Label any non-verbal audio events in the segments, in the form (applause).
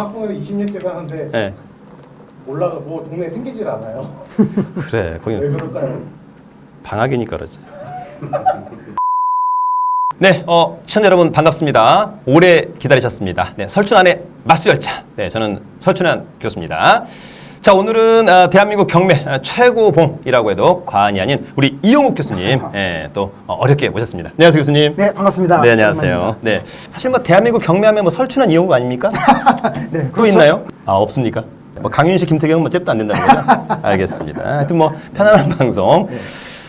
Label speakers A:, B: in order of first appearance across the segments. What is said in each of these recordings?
A: 방학동에서 20년째 사는데
B: 네.
A: 올라가 뭐 동네 생기질 않아요. (laughs)
B: 그래. 거기
A: 왜 그럴까요?
B: 방학이니까 그러지. (laughs) 네, 어, 시청자 여러분 반갑습니다. 오래 기다리셨습니다. 네, 설춘환의 마수열차. 네, 저는 설춘환 교수입니다. 자, 오늘은 아, 대한민국 경매 아, 최고봉이라고 해도 과언이 아닌 우리 이용욱 교수님 (laughs) 예, 또 어, 어렵게 모셨습니다. 안녕하세요, 교수님.
C: 네, 반갑습니다.
B: 네, 안녕하세요. 네, 사실 뭐 대한민국 경매하면 뭐 설춘환 이용욱 아닙니까? (laughs)
C: 네,
B: 또 있나요? 아 없습니까? 뭐 강윤식, 김태경은 뭐 잽도 안 된다는 거죠? (laughs) 알겠습니다. 하여튼 뭐 편안한 방송.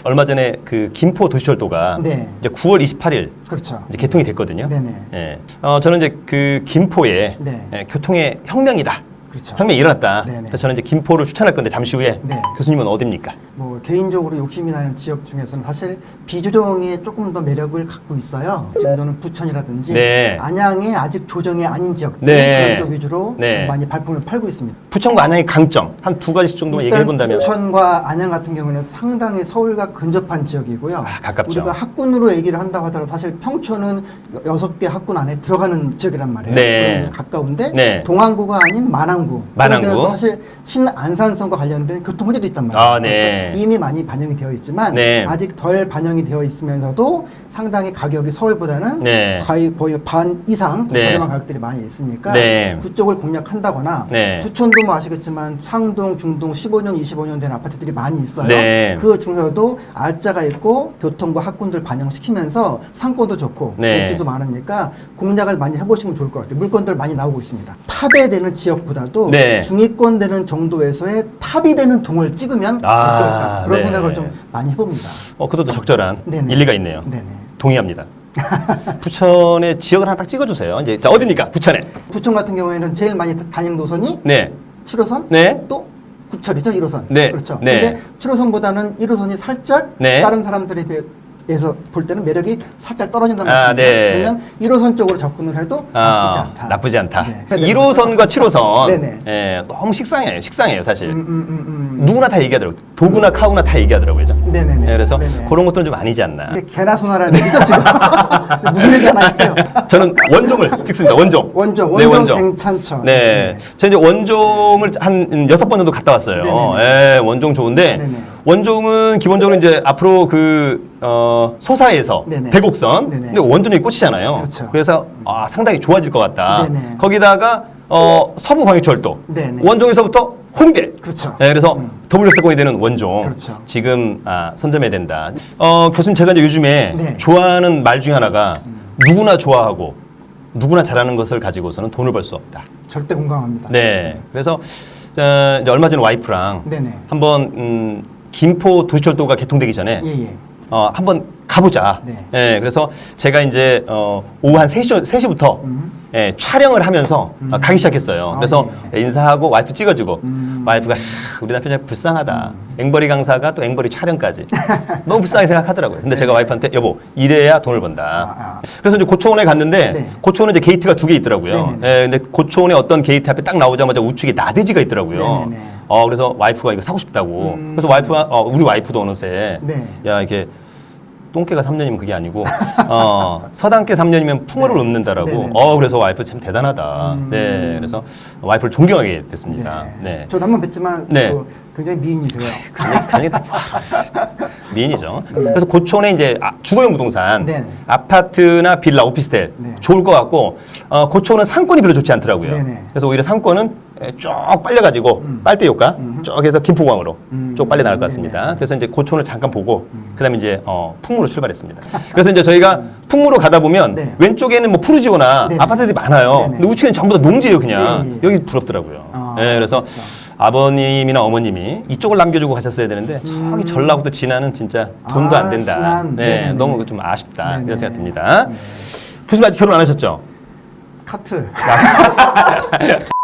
B: 얼마 전에 그 김포 도시철도가
C: 네.
B: 이제 9월 28일
C: 그렇죠.
B: 이제 개통이 됐거든요.
C: 네네.
B: 예. 어, 저는 이제 그 김포에
C: 네.
B: 예, 교통의 혁명이다.
C: 그렇죠.
B: 혁명이 일어났다.
C: 네네.
B: 그래서 저는 이제 김포를 추천할 건데 잠시 후에
C: 네.
B: 교수님은 어디입니까?
C: 뭐 개인적으로 욕심이 나는 지역 중에서는 사실 비조정에 조금 더 매력을 갖고 있어요. 지금 저는 부천이라든지
B: 네.
C: 안양의 아직 조정이 아닌 지역들
B: 네.
C: 그런 쪽 위주로
B: 네.
C: 많이 발품을 팔고 있습니다.
B: 부천과 안양의 강점 한 두 가지 정도만 얘기해 본다면
C: 부천과 안양 같은 경우는 상당히 서울과 근접한 지역이고요.
B: 아, 가깝죠.
C: 우리가 학군으로 얘기를 한다고 하더라도 사실 평촌은 여섯 개 학군 안에 들어가는 지역이란 말이에요.
B: 네.
C: 그래서 가까운데
B: 네.
C: 동안구가 아닌 만안구.
B: 만안구.
C: 또 사실 신안산선과 관련된 교통 호재도 있단 말이에요.
B: 아, 네.
C: 이미 많이 반영이 되어 있지만
B: 네.
C: 아직 덜 반영이 되어 있으면서도 상당히 가격이 서울보다는
B: 네.
C: 거의 거의 반 이상 더
B: 네.
C: 저렴한 가격들이 많이 있으니까
B: 네.
C: 그쪽을 공략한다거나
B: 네.
C: 부천도 뭐 아시겠지만 상동, 중동 15년, 25년 된 아파트들이 많이 있어요.
B: 네.
C: 그 중에서도 알짜가 있고 교통과 학군들 반영시키면서 상권도 좋고
B: 네.
C: 복지도 많으니까 공략을 많이 해보시면 좋을 것 같아요. 물건들 많이 나오고 있습니다. 탑에 되는 지역보다도
B: 네.
C: 중위권 되는 정도에서의 탑이 되는 동을 찍으면
B: 아,
C: 어떨까 그런
B: 네.
C: 생각을 좀 많이 해봅니다.
B: 어, 그것도 적절한
C: 네네.
B: 일리가 있네요.
C: 네네.
B: 동의합니다. (laughs) 부천의 지역을 하나 딱 찍어주세요. 이제 자, 어디입니까? 부천에.
C: 부천 같은 경우에는 제일 많이 다니는 노선이
B: 네.
C: 7호선
B: 네.
C: 또 국철이죠 1호선
B: 네.
C: 그렇죠
B: 네.
C: 근데 7호선보다는 1호선이 살짝
B: 네.
C: 다른 사람들에 비해 서 볼 때는 매력이 살짝 떨어진단
B: 아,
C: 말입니다
B: 네.
C: 그러면 1호선 쪽으로 접근을 해도 나쁘지
B: 아,
C: 않다
B: 나쁘지 않다.
C: 네.
B: 1호선과 7호선.
C: 네네.
B: 예, 너무 식상해요. 식상해요, 사실.
C: 음, 음, 음, 음.
B: 누구나 다 얘기하더라고 요. 도구나 카우나 다 얘기하더라고요. 그죠?
C: 네네네.
B: 예, 그래서
C: 네네.
B: 그런 것들은 좀 아니지 않나.
C: 근데 개나 소나라는 얘기죠 지금 (laughs) 무슨 얘기 하나 있어요 (laughs)
B: 저는 원종을 찍습니다. 원종.
C: 원종
B: 네,
C: 원종 괜찮죠
B: 네. 제가 이제 원종을 한 여섯 번 정도 갔다 왔어요.
C: 네네네.
B: 예, 원종 좋은데
C: 네네.
B: 원종은 기본적으로 이제 앞으로 그 어, 소사에서
C: 네네.
B: 대곡선
C: 네네.
B: 근데 원종이 꽂히잖아요.
C: 그렇죠.
B: 래서 아, 상당히 좋아질 것 같다.
C: 네네.
B: 거기다가 어, 서부 광역철도
C: 네네.
B: 원종에서부터 홍대.
C: 그렇죠.
B: 네, 그래서
C: 음.
B: WS권이 되는 원종.
C: 그렇죠.
B: 지금 아, 선점해야 된다. 어, 교수님 제가 이제 요즘에
C: 네.
B: 좋아하는 말 중에 하나가 누구나 좋아하고 누구나 잘하는 것을 가지고서는 돈을 벌 수 없다.
C: 절대 공감합니다
B: 네. 그래서 어, 이제 얼마 전에 와이프랑
C: 네네
B: 한번 음, 김포 도시철도가 개통되기 전에
C: 예 예
B: 어, 한번 가보자.
C: 네.
B: 예, 그래서 제가 이제 어, 오후 한 3시, 3시부터
C: 음.
B: 예, 촬영을 하면서 어, 가기 시작했어요.
C: 아,
B: 그래서
C: 네.
B: 인사하고 와이프 찍어주고
C: 음.
B: 와이프가 "하, 우리 남편 참 불쌍하다. 앵벌이 강사가 또 앵벌이 촬영까지 (laughs) 너무 불쌍하게 생각하더라고요. 근데 제가 와이프한테 여보 이래야 돈을 번다.
C: 아, 아.
B: 그래서 이제 고초원에 갔는데
C: 네.
B: 고초원에 이제 게이트가 두 개 있더라고요.
C: 네네네.
B: 예, 근데 고초원에 어떤 게이트 앞에 딱 나오자마자 우측에 나대지가 있더라고요.
C: 네네네.
B: 어 그래서 와이프가 이거 사고 싶다고.
C: 음.
B: 그래서 와이프가 어, 우리 와이프도 어느새
C: 네.
B: 야 이게 똥개가 3년이면 그게 아니고 어, 서당계 3년이면 풍어를
C: 네.
B: 읊는다라고.
C: 네 네 네.
B: 어 그래서 와이프 참 대단하다.
C: 음.
B: 네, 그래서 와이프를 존경하게 됐습니다.
C: 네.
B: 네.
C: 저도 한 번 뵀지만
B: 네.
C: 그 굉장히 미인이세요
B: 그냥, 그냥 딱 미인이죠. 그래서 고촌에 이제 아, 주거용 부동산,
C: 네.
B: 아파트나 빌라, 오피스텔
C: 네.
B: 좋을 것 같고 어, 고촌은 상권이 별로 좋지 않더라고요.
C: 네네.
B: 그래서 오히려 상권은 에, 쭉 빨려가지고 빨대 효과 쭉 해서 김포광으로
C: 음.
B: 쭉 빨려 나갈 것 같습니다.
C: 네네.
B: 그래서 이제 고촌을 잠깐 보고 그다음에 이제 어, 풍무로 출발했습니다. (laughs) 그래서 이제 저희가 풍무로 가다 보면
C: 네.
B: 왼쪽에는 뭐 푸르지오나
C: 네네.
B: 아파트들이 많아요.
C: 네네.
B: 근데 우측에는 전부 다 농지예요, 그냥.
C: 예, 예.
B: 여기 부럽더라고요.
C: 아,
B: 예, 그래서
C: 그렇죠.
B: 아버님이나 어머님이 이쪽을 남겨주고 가셨어야 되는데 저기 전라북도 진안은 진짜 돈도
C: 아,
B: 안 된다.
C: 진안.
B: 네,
C: 네네네.
B: 너무 좀 아쉽다
C: 네네.
B: 이런 생각 듭니다. 교수님 아직 결혼 안 하셨죠?
C: 카트 (laughs) (laughs)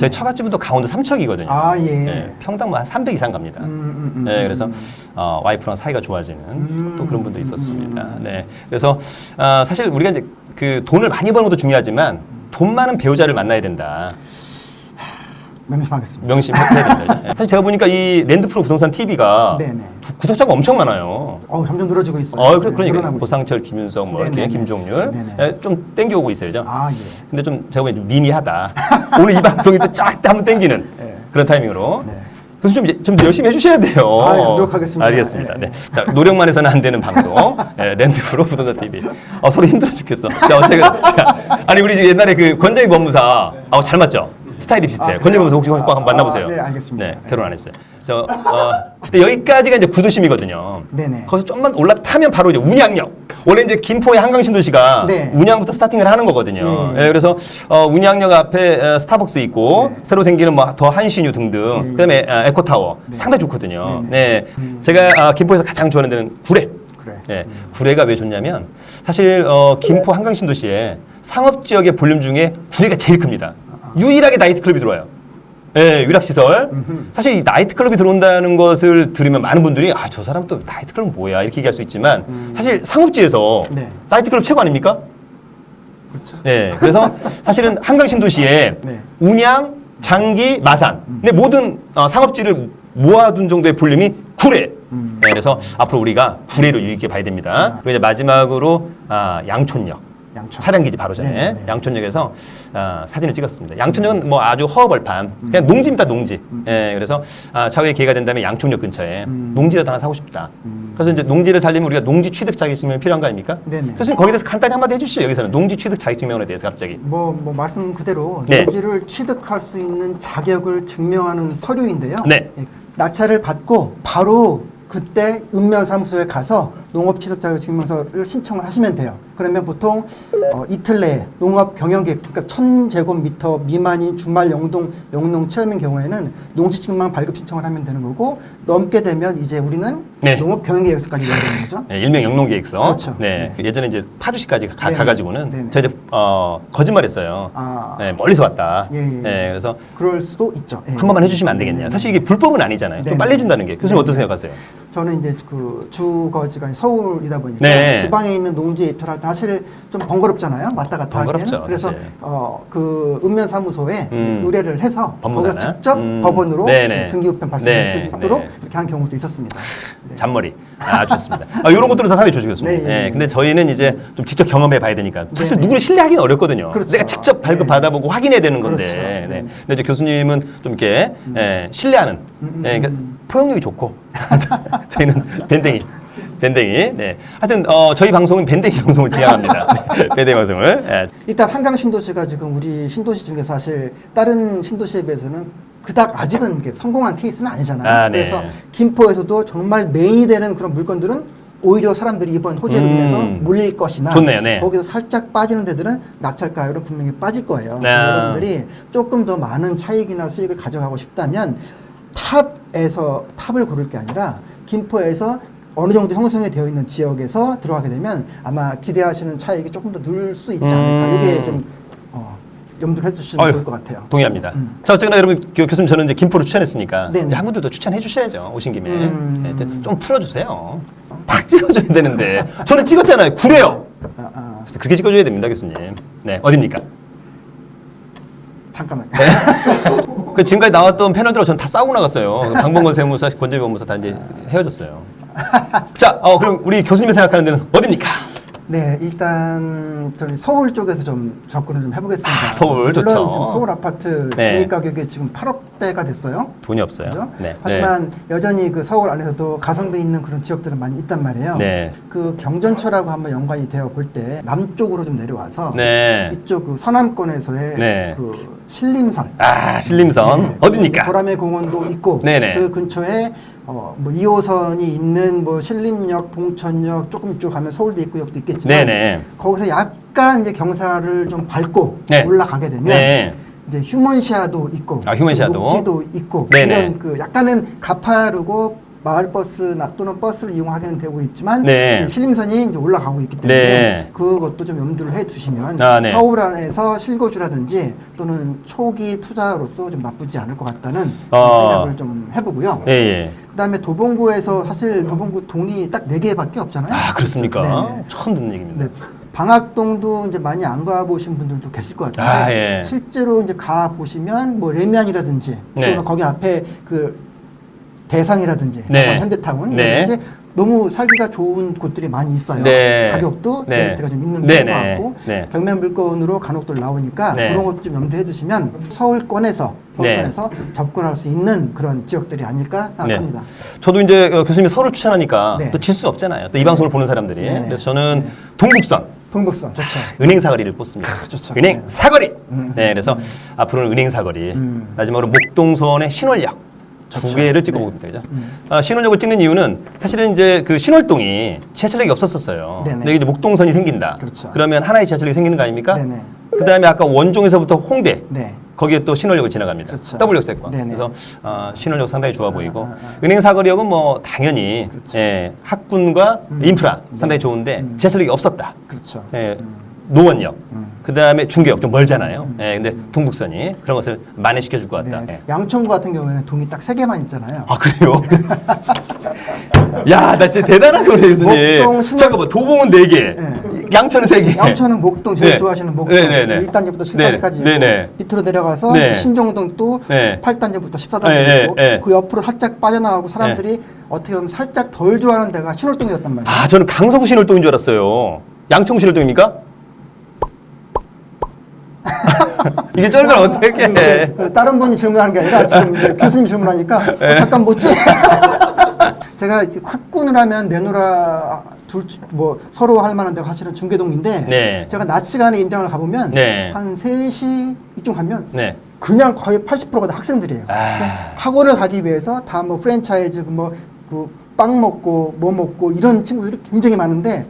B: 저희 처갓집부터 강원도 삼척이거든요.
C: 아 예.
B: 네, 평당 뭐 한 300 이상 갑니다.
C: 음, 음, 음,
B: 네,
C: 음,
B: 그래서
C: 음.
B: 어, 와이프랑 사이가 좋아지는
C: 음,
B: 또 그런 분도
C: 음,
B: 있었습니다. 네, 그래서 어, 사실 우리가 이제 그 돈을 많이 버는 것도 중요하지만 돈 많은 배우자를 만나야 된다.
C: 명심하겠습니다.
B: 된다. 예. (laughs) 사실 제가 보니까 이 랜드프로 부동산 TV가
C: 네네.
B: 구독자가 엄청 많아요.
C: 어, 점점 늘어지고 있어요.
B: 어, 그,
C: 네,
B: 그러니까
C: 늘어나고
B: 고상철, 김윤석, 뭐 이렇게
C: 네네네.
B: 김종률
C: 네네.
B: 예, 좀 땡겨오고 있어요. 죠
C: 아, 예.
B: 근데 좀 제가 보기엔 좀 미미하다. (laughs) 오늘 이 방송이 또쫙 한번 땡기는
C: 네.
B: 그런 타이밍으로.
C: 네.
B: 그래서 좀, 이제 좀 열심히 해주셔야 돼요.
C: 아, 예, 노력하겠습니다.
B: 알겠습니다.
C: 네,
B: 네. 자, 노력만 해서는 안 되는 방송. 예, 랜드프로 부동산 TV. 어, 서로 힘들어 죽겠어. 자, 어쨌든. 아니, 우리 옛날에 그 권정희 법무사. 아, 잘 맞죠? 스타일이 비슷해요.
C: 아?
B: 법무사 혹시 꼭 한번 만나보세요.
C: 아, 네, 알겠습니다.
B: 네, 결혼 안 했어요. 저, 어, 근데 여기까지가 이제 구도심이거든요.
C: 네네.
B: 거기서 좀만 올라타면 바로 이제 운양역. 원래 이제 김포의 한강신도시가
C: 네.
B: 운양부터 스타팅을 하는 거거든요.
C: 네.
B: 예, 그래서 어, 운양역 앞에 어, 스타벅스 있고
C: 네.
B: 새로 생기는 뭐 더 한신유 등등.
C: 네.
B: 그다음에 어, 에코타워 상당히 좋거든요.
C: 네,
B: 네, 제가 어, 김포에서 가장 좋아하는 데는 구례.
C: 그래.
B: 예, 구례가 왜 좋냐면 사실 어, 김포 한강신도시에 상업 지역의 볼륨 중에 구례가 제일 큽니다. 유일하게 나이트클럽이 들어와요. 예, 유락시설. 사실 이 나이트클럽이 들어온다는 것을 들으면 많은 분들이 아, 저 사람 또 나이트클럽 뭐야? 이렇게 얘기할 수 있지만 사실 상업지에서
C: 네.
B: 나이트클럽 최고 아닙니까?
C: 그렇죠.
B: 네. 그래서 (laughs) 사실은 한강 신도시에
C: 네.
B: 운양, 장기, 마산. 근데 모든 어, 상업지를 모아둔 정도의 볼륨이 구례.
C: 음.
B: 네, 그래서 앞으로 우리가 구례로 유익해 봐야 됩니다. 그리고 이제 마지막으로 아, 양촌역.
C: 양촌.
B: 차량기지 바로 전에
C: 네네네.
B: 양촌역에서 아, 사진을 찍었습니다. 양촌역은 뭐 아주 허허벌판, 그냥 농지입니다, 농지. 예, 그래서 아, 차후에 기회가 된다면 양촌역 근처에
C: 음.
B: 농지라도 하나 사고 싶다. 그래서 이제 농지를 살리면 우리가 농지 취득 자격증명이 필요한 거 아닙니까?
C: 네네.
B: 교수님 거기에 대해서 간단히 한마디 해주시죠. 여기서는 농지 취득 자격증명에 대해서 갑자기.
C: 뭐, 뭐 말씀 그대로
B: 네.
C: 농지를 취득할 수 있는 자격을 증명하는 서류인데요.
B: 네.
C: 예, 낙찰을 받고 바로 그때 읍면사무소에 가서 농업취득자격증명서를 신청을 하시면 돼요. 그러면 보통 어, 이틀 내에 농업 경영계획, 그러니까 1000제곱미터 미만이 주말 영동 영농 체험인 경우에는 농지증명 발급 신청을 하면 되는 거고 넘게 되면 이제 우리는
B: 네.
C: 농업 경영계획서까지 내야 되는 거죠.
B: 네, 일명 영농계획서.
C: 그렇죠.
B: 네. 예전에 이제 파주시까지 가,
C: 네네.
B: 가지고는
C: 네네.
B: 저희 이제 어, 거짓말했어요.
C: 아.
B: 네, 멀리서 왔다.
C: 예, 예, 예.
B: 네, 그래서
C: 그럴 수도 있죠. 예.
B: 한 번만 해주시면 안 되겠냐.
C: 네네.
B: 사실 이게 불법은 아니잖아요. 좀
C: 네네.
B: 빨리 해준다는 게. 교수님. 어떻게 생각하세요?
C: 저는 이제 그 주거지가 서울이다 보니까
B: 네.
C: 지방에 있는 농지에 입찰할 때 사실 좀 번거롭잖아요. 왔다 갔다
B: 번거롭죠,
C: 하기에는. 그래서
B: 사실.
C: 어, 그 읍면 사무소에
B: 음.
C: 의뢰를 해서
B: 법무사나?
C: 거기서 직접
B: 음.
C: 법원으로
B: 네네.
C: 등기 우편 발송할
B: 네,
C: 수 있도록
B: 네.
C: 이렇게 한 경우도 있었습니다. 네.
B: 잔머리. 아, 좋습니다. 아, 이런 것들은 다 사회 조직이었습니다.
C: 네, 예,
B: 네,
C: 예.
B: 근데 저희는 이제 좀 직접 경험해 봐야 되니까 사실
C: 네, 네.
B: 누구를 신뢰하기는 어렵거든요.
C: 그렇죠.
B: 내가 직접 발급
C: 네.
B: 받아보고 확인해야 되는 건데.
C: 그렇죠.
B: 네.
C: 네.
B: 근데 이제 교수님은 좀 이렇게 예, 신뢰하는.
C: 음,
B: 예, 그러니까 포용력이 좋고 (laughs) 저희는 밴댕이. 밴댕이. 네. 하여튼 어, 저희 방송은 밴댕이 방송을 지향합니다. (laughs) 네, 밴댕이 방송을. 예.
C: 일단 한강 신도시가 지금 우리 신도시 중에 사실 다른 신도시에 비해서는 그닥 아직은 성공한 케이스는 아니잖아요.
B: 아, 네.
C: 그래서 김포에서도 정말 메인이 되는 그런 물건들은 오히려 사람들이 이번 호재로
B: 음.
C: 인해서 몰릴 것이나
B: 좋네요, 네.
C: 거기서 살짝 빠지는 데들은 낙찰가율은 분명히 빠질 거예요.
B: 네.
C: 여러분들이 조금 더 많은 차익이나 수익을 가져가고 싶다면 탑에서 탑을 고를 게 아니라 김포에서 어느 정도 형성이 되어 있는 지역에서 들어가게 되면 아마 기대하시는 차익이 조금 더 늘 수 있지 않을까.
B: 음.
C: 이게 좀 어, 염두를 해주시면 좋을 것 같아요.
B: 동의합니다.
C: 음.
B: 자, 어쨌거나 여러분, 교, 교수님 저는 이제 김포를 추천했으니까
C: 네네.
B: 이제 한 분들도 추천해 주셔야죠. 오신 김에.
C: 음.
B: 네, 이제 좀 풀어주세요. 탁 찍어줘야 되는데. 저는 찍었잖아요. 구래요.
C: 아, 아,
B: 그렇게 찍어줘야 됩니다, 교수님. 네, 어딥니까?
C: 잠깐만요.
B: 그 지금까지 나왔던 패널들하고 저는 다 싸우고 나갔어요. 그 방범건 세무사, 권재비 법무사 다 이제 헤어졌어요. 자, 어, 그럼 우리 교수님이 생각하는 데는 어딥니까?
C: 네, 일단 저는 서울 쪽에서 좀 접근을 좀 해보겠습니다.
B: 아, 서울
C: 물론
B: 좋죠.
C: 지금 서울 아파트
B: 네.
C: 중위 가격이 지금 8억대가 됐어요.
B: 돈이 없어요.
C: 그죠?
B: 네.
C: 하지만 여전히 그 서울 안에서도 가성비 있는 그런 지역들은 많이 있단 말이에요.
B: 네.
C: 그 경전철하고 한번 연관이 되어 볼 때 남쪽으로 좀 내려와서
B: 네.
C: 이쪽 그 서남권에서의
B: 네.
C: 그 신림선
B: 아, 신림선.
C: 네.
B: 어딥니까?
C: 보라매 공원도 있고
B: 네네.
C: 그 근처에 어, 뭐 2호선이 있는 뭐 신림역, 봉천역 조금 이쪽 가면 서울대 입구역도 있겠지만
B: 네네.
C: 거기서 약간 이제 경사를 좀 밟고
B: 네.
C: 올라가게 되면
B: 네.
C: 이제 휴먼시아도 있고
B: 아, 휴먼시아도.
C: 녹지도 있고
B: 네네.
C: 이런 그 약간은 가파르고 마을버스나 또는 버스를 이용하게는 되고 있지만
B: 네.
C: 이 신림선이 이제 올라가고 있기 때문에
B: 네.
C: 그것도 좀 염두를 해 두시면
B: 아, 네.
C: 서울 안에서 실거주라든지 또는 초기 투자로서 좀 나쁘지 않을 것 같다는
B: 어.
C: 생각을 좀 해보고요.
B: 예, 예.
C: 그다음에 도봉구에서 사실 도봉구 동이 딱 네 개밖에 없잖아요.
B: 아, 그렇습니까?
C: 네네.
B: 처음 듣는 얘기입니다.
C: 네. 방학동도 이제 많이 안 가보신 분들도 계실 것 같은데
B: 아, 예.
C: 실제로 이제 가 보시면 뭐 레미안이라든지
B: 네.
C: 또는 거기 앞에 그 대상이라든지
B: 네.
C: 대상 현대타운
B: 네.
C: 이라든지 너무 살기가 좋은 곳들이 많이 있어요.
B: 네.
C: 가격도
B: 네.
C: 메리트가 좀 있는
B: 네,
C: 편인 것
B: 네. 네.
C: 경매 물건으로 간혹들 나오니까
B: 네.
C: 그런 것 좀 염두해 두시면 서울권에서 서울권에서 접근할 수 있는 그런 지역들이 아닐까 생각합니다.
B: 저도 이제 어, 교수님이 서울 추천하니까
C: 네.
B: 또질 수 없잖아요. 또이 방송을 보는 사람들이.
C: 네, 네.
B: 그래서 저는 동북선
C: 동북선 좋죠.
B: 은행 사거리를 꼽습니다.
C: 좋죠.
B: 은행
C: 네.
B: 사거리.
C: 음.
B: 네, 그래서 앞으로는 은행 사거리.
C: 음.
B: 마지막으로 목동선의 신월역 두. 개를 찍어봅니다. 그죠? 아, 신월역을 찍는 이유는 사실은 이제 그 신월동이 지하철역이 없었었어요.
C: 네네.
B: 근데 이제 목동선이 생긴다.
C: 그렇죠.
B: 그러면 하나의 지하철역이 생기는 거 아닙니까?
C: 네네.
B: 그 다음에 아까 원종에서부터 홍대.
C: 네.
B: 거기에 또 신월역을 지나갑니다.
C: 그렇죠.
B: W역세권.
C: 네네.
B: 그래서 어, 신월역 상당히 좋아 보이고
C: 아, 아, 아.
B: 은행 사거리역은 뭐 당연히
C: 그렇죠.
B: 예, 학군과 인프라
C: 네.
B: 상당히 좋은데
C: 음.
B: 지하철역이 없었다.
C: 그렇죠.
B: 예, 노원역.
C: 음.
B: 그 다음에 중계역 좀 멀잖아요. 예, 근데 동북선이 그런 것을 만회시켜 줄 것 같다.
C: 네.
B: 예.
C: 양천구 같은 경우에는 동이 딱 세 개만 있잖아요.
B: 아 그래요? 야, 나 진짜 대단한 거네, 교수님.
C: 목동, 신월-
B: 잠깐만, 도봉은 네 개,
C: 네.
B: 양천은 세 개.
C: 양천은 목동 제일
B: 네.
C: 좋아하시는 목동
B: 네, 네, 네.
C: 1단지부터
B: 네,
C: 14단지까지
B: 네, 네.
C: 밑으로 내려가서
B: 네.
C: 신정동 또
B: 네.
C: 18단지부터 14단지
B: 네,
C: 있고
B: 네, 네.
C: 그 옆으로 살짝 빠져나가고 사람들이 어떻게 보면 살짝 덜 좋아하는 데가 신월동이었단 말이에요.
B: 아, 저는 강서구 신월동인 줄 알았어요. 양천 신월동입니까? (laughs) 이게 쩔면 어떻게
C: 이게
B: 해?
C: 그 다른 분이 질문하는 게 아니라 지금 (laughs) 교수님 질문하니까
B: 네.
C: 어, 잠깐 뭐지? (laughs) 제가 이제 확군을 하면 내노라 둘 뭐 서로 할 만한 데가 사실은 중계동인데
B: 네.
C: 제가 낮 시간에 임장을 가보면
B: 네.
C: 한 3시 이쯤 가면
B: 네.
C: 그냥 거의 80%가 다 학생들이에요.
B: 아.
C: 그냥 학원을 가기 위해서 다 뭐 프랜차이즈 뭐그 빵 먹고 뭐 먹고 이런 친구들이 굉장히 많은데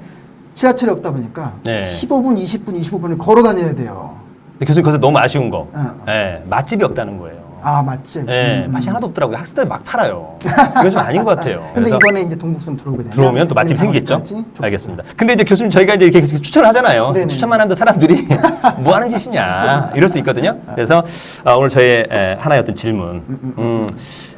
C: 지하철이 없다 보니까
B: 네.
C: 15분, 20분, 25분을 걸어 다녀야 돼요.
B: 근데 교수님 거기서 너무 아쉬운 거.
C: 어.
B: 예, 맛집이 없다는 거예요.
C: 아 맞지.
B: 예,
C: 음.
B: 맛이 하나도 없더라고요. 학생들 막 팔아요. 이건 좀 아닌 것 같아요. (laughs)
C: 근데
B: 그래서
C: 이번에 이제 동북선 들어오게 되면
B: 들어오면 또 맛집 생기겠죠? 알겠습니다. 근데 이제 교수님 저희가 이제 이렇게 추천을 하잖아요.
C: 네네.
B: 추천만 하는데 사람들이 (laughs) 뭐 하는 짓이냐 이럴 수 있거든요. 그래서 아, 오늘 저의 에, 하나의 어떤 질문. 음,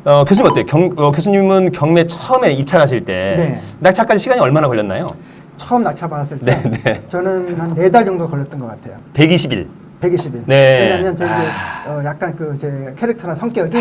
B: 어, 교수님 어때요? 경, 어, 교수님은 경매 처음에 입찰하실 때
C: 네.
B: 낙찰까지 시간이 얼마나 걸렸나요?
C: 처음 낙찰 받았을 때
B: 네, 네.
C: 저는 한 네 달 정도 걸렸던 것 같아요.
B: 120일.
C: 120일.
B: 네.
C: 왜냐하면 제 이제
B: 아.
C: 어, 약간 그 제 캐릭터나 성격이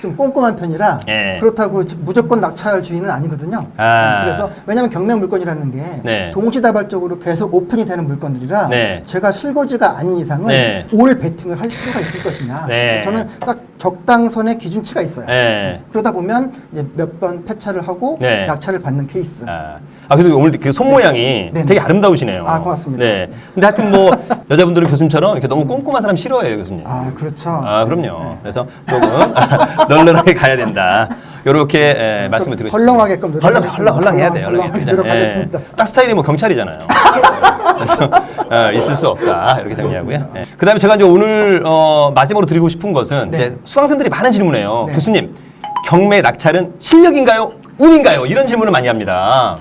C: 좀 꼼꼼한 편이라
B: 예.
C: 그렇다고 무조건 낙찰주의는 아니거든요.
B: 아.
C: 그래서 왜냐하면 경매 물건이라는 게
B: 네.
C: 동시다발적으로 계속 오픈이 되는 물건들이라
B: 네.
C: 제가 실거지가 아닌 이상은
B: 네.
C: 올 베팅을 할 필요가 있을 것이냐.
B: 네.
C: 저는 딱 적당선의 기준치가 있어요.
B: 예.
C: 그러다 보면 이제 몇번 폐차를 하고
B: 네.
C: 낙찰을 받는 케이스.
B: 아, 아 그래도 오늘 그 손 모양이
C: 네네.
B: 되게 아름다우시네요.
C: 아, 고맙습니다.
B: 네. 근데 하여튼 뭐 (laughs) 여자분들은 교수님처럼 이렇게 너무 꼼꼼한 사람 싫어해요, 교수님.
C: 아 그렇죠.
B: 아, 그럼요. 그래서 조금 (laughs) 널널하게 가야 된다. 이렇게 에, 말씀을 드리고 싶습니다.
C: 헐렁하게끔
B: 헐렁
C: 노력하겠습니다.
B: 헐렁 헐렁 해야 돼요.
C: 헐렁하게
B: 헐렁
C: 노력하겠습니다.
B: 딱 스타일이 뭐 경찰이잖아요. 그래서 어, 있을 수 없다 이렇게 정리하고요. 네. 그다음에 제가 이제 오늘 어, 마지막으로 드리고 싶은 것은
C: 네.
B: 이제 수강생들이 많은 질문이에요.
C: 네.
B: 교수님 경매 낙찰은 실력인가요? 운인가요? 이런 질문을 많이 합니다.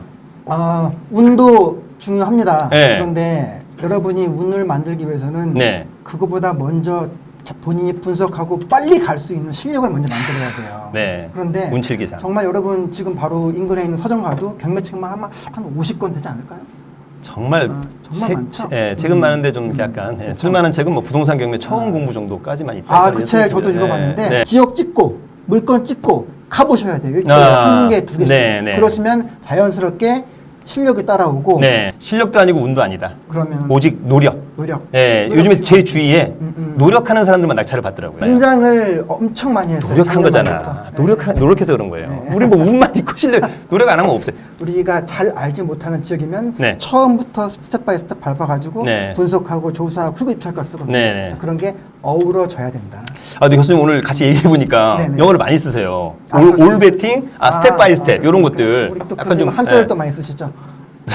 C: 아, 운도 중요합니다.
B: 네.
C: 그런데 여러분이 운을 만들기 위해서는
B: 네.
C: 그거보다 먼저 자- 본인이 분석하고 빨리 갈 수 있는 실력을 먼저 만들어야 돼요.
B: 네.
C: 그런데
B: 운칠기상.
C: 정말 여러분 지금 바로 인근에 있는 서점 가도 경매책만 아마 한 50권 되지 않을까요?
B: 정말,
C: 아, 정말
B: 책,
C: 많죠?
B: 예, 책은
C: 음.
B: 많은데 좀 약간 예, 쓸만한 책은 뭐 부동산 경매 처음 공부 정도까지만 있다.
C: 아, 그 책 저도
B: 들어요.
C: 읽어봤는데
B: 네.
C: 지역 찍고 물건 찍고 가보셔야 돼요. 일주일에
B: 아,
C: 한 개, 두 개씩.
B: 네, 네.
C: 그러시면 자연스럽게 실력이 따라오고
B: 네. 실력도 아니고 운도 아니다.
C: 그러면
B: 오직 노력.
C: 노력.
B: 예,
C: 노력
B: 요즘에 제. 주위에
C: 음, 음.
B: 노력하는 사람들만 낙찰을 받더라고요.
C: 현장을 엄청 많이 했어요.
B: 노력한 거잖아.
C: 작년부터.
B: 노력하, 노력해서 그런 거예요.
C: 네.
B: 우리 뭐 운만 있고 실력 노력 안 하면 없어요.
C: 우리가 잘 알지 못하는 지역이면
B: 네.
C: 처음부터 스텝 바이 스텝 밟아가지고
B: 네.
C: 분석하고 조사하고 그리고 입찰가 쓰거든요.
B: 네, 네.
C: 그런 게 어우러져야 된다.
B: 아, 근데 교수님 오늘 같이 얘기해 보니까
C: 네네.
B: 영어를 많이 쓰세요.
C: 아,
B: 올,
C: 그렇습니까?
B: 올 베팅, 아, 스텝 바이 스텝 이런 것들.
C: 우리 또 교수님 한자를 또 많이 쓰시죠. (laughs)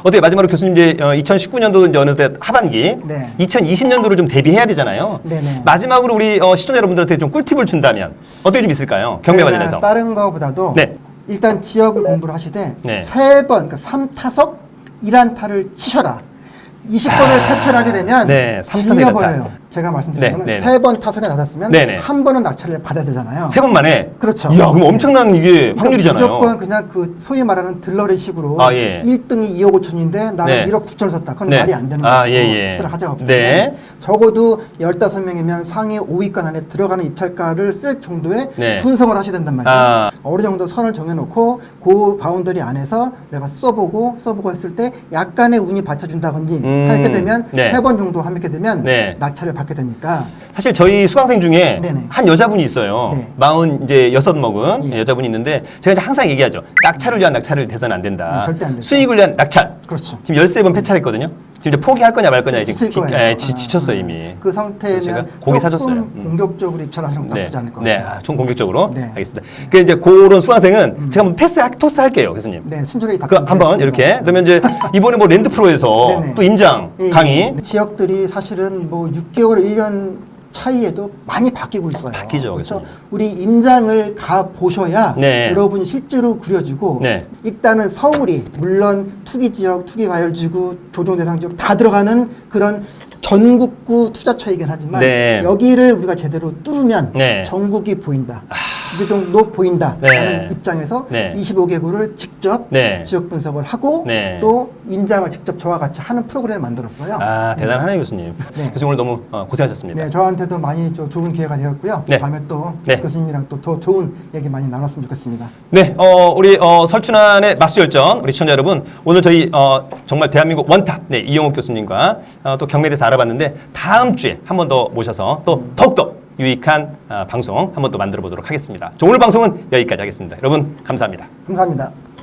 B: 어떻게 마지막으로 교수님 이제 어, 2019년도 이제 어느새 하반기,
C: 네.
B: 2020년도를 좀 대비해야 되잖아요.
C: 네네.
B: 마지막으로 우리 어, 시청자 여러분들한테 좀 꿀팁을 준다면 어떻게 좀 있을까요? 경매 관련해서.
C: 다른 거보다도
B: 네.
C: 일단 지역을 공부를 하시되
B: 네.
C: 세 번, 그러니까 3타석 1안타를 치셔라. 20번을 폐찰하게 되면
B: 네, 삼타석이
C: 질려버려요. 제가 말씀드린
B: 네,
C: 거는
B: 네,
C: 세 번 타석에 나섰으면
B: 네, 네.
C: 한 번은 낙찰을 받아야 되잖아요.
B: 세 번 만에.
C: 그렇죠.
B: 이야, 그럼 엄청난 이게
C: 그러니까
B: 확률이잖아요.
C: 무조건 그냥 그 소위 말하는 들러리식으로
B: 아, 예.
C: 1등이 2억 5천인데 나는
B: 네.
C: 1억 9천을 썼다. 그건
B: 네.
C: 말이 안 되는
B: 아,
C: 것이고
B: 예, 예.
C: 특별한 하자가 없기
B: 네.
C: 때문에 적어도 15명이면 상위 5위권 안에 들어가는 입찰가를 쓸 정도의
B: 네.
C: 분석을 하셔야 된단 말이에요.
B: 아.
C: 어느 정도 선을 정해놓고 그 바운더리 안에서 내가 써보고 써보고 했을 때 약간의 운이 받쳐준다든지
B: 음,
C: 하게 되면
B: 네.
C: 세번 정도 하게 되면
B: 네.
C: 낙찰을 받게 되니까
B: 사실 저희 수강생 중에
C: 네네.
B: 한 여자분이 있어요.
C: 네.
B: 마흔 이제 여섯 먹은
C: 예.
B: 여자분이 있는데 제가 이제 항상 얘기하죠. 낙찰을 위한 낙찰을 돼서는 안 된다.
C: 음, 절대 안.
B: 수익을 위한 낙찰.
C: 그렇죠.
B: 지금 13번 폐찰했거든요. 지금 이제 포기할 거냐 말 거냐 이제
C: 지칠
B: 기-
C: 거예요.
B: 예, 지,
C: 아,
B: 지쳤어요
C: 아.
B: 이미.
C: 그
B: 제가
C: 상태면
B: 고기 사줬어요. 음.
C: 공격적으로 입찰하시는 건
B: 네,
C: 나쁘지 않을 것
B: 네,
C: 같아요.
B: 아, 좀 공격적으로
C: 네.
B: 알겠습니다. 그 이제 그런 수강생은 제가 한번 패스 토스 할게요, 교수님.
C: 네, 친절히
B: 그
C: 답변
B: 한번 이렇게 그러면 이제 (laughs) 이번에 뭐 랜드 프로에서
C: 네네.
B: 또 임장
C: 예,
B: 강의
C: 예. 지역들이 사실은 뭐 6개월, 1년 차이에도 많이 바뀌고 있어요. 바뀌죠?
B: 교수님.
C: 우리 임장을 가 보셔야
B: 네.
C: 여러분이 실제로 그려지고
B: 네.
C: 일단은 서울이 물론 투기 지역, 투기 과열 지구, 조정 대상 지역 다 들어가는 그런 전국구 투자처이긴 하지만
B: 네.
C: 여기를 우리가 제대로 뚫으면
B: 네.
C: 전국이 보인다. 주제정도 보인다.
B: 네.
C: 라는 입장에서
B: 네.
C: 25개구를 직접
B: 네.
C: 지역 분석을 하고
B: 네.
C: 또 임장을 직접 저와 같이 하는 프로그램을 만들었어요.
B: 아 대단하네요 교수님.
C: 네.
B: 교수님 오늘 너무 어, 고생하셨습니다.
C: 네, 저한테도 많이 좀 좋은 기회가 되었고요.
B: 네.
C: 다음에 또
B: 네.
C: 교수님이랑 또 더 좋은 얘기 많이 나눴으면 좋겠습니다.
B: 네, 어, 우리 어, 설춘환의 맞수열전 우리 시청자 여러분 오늘 저희 어, 정말 대한민국 원탑 네, 이용욱 교수님과 어, 또 경매에 대해서 알아봤는데 다음 주에 한 번 더 모셔서 또 더욱더 유익한 어, 방송 한 번 더 만들어 보도록 하겠습니다. 자, 오늘 방송은 여기까지 하겠습니다. 여러분 감사합니다.
C: 감사합니다.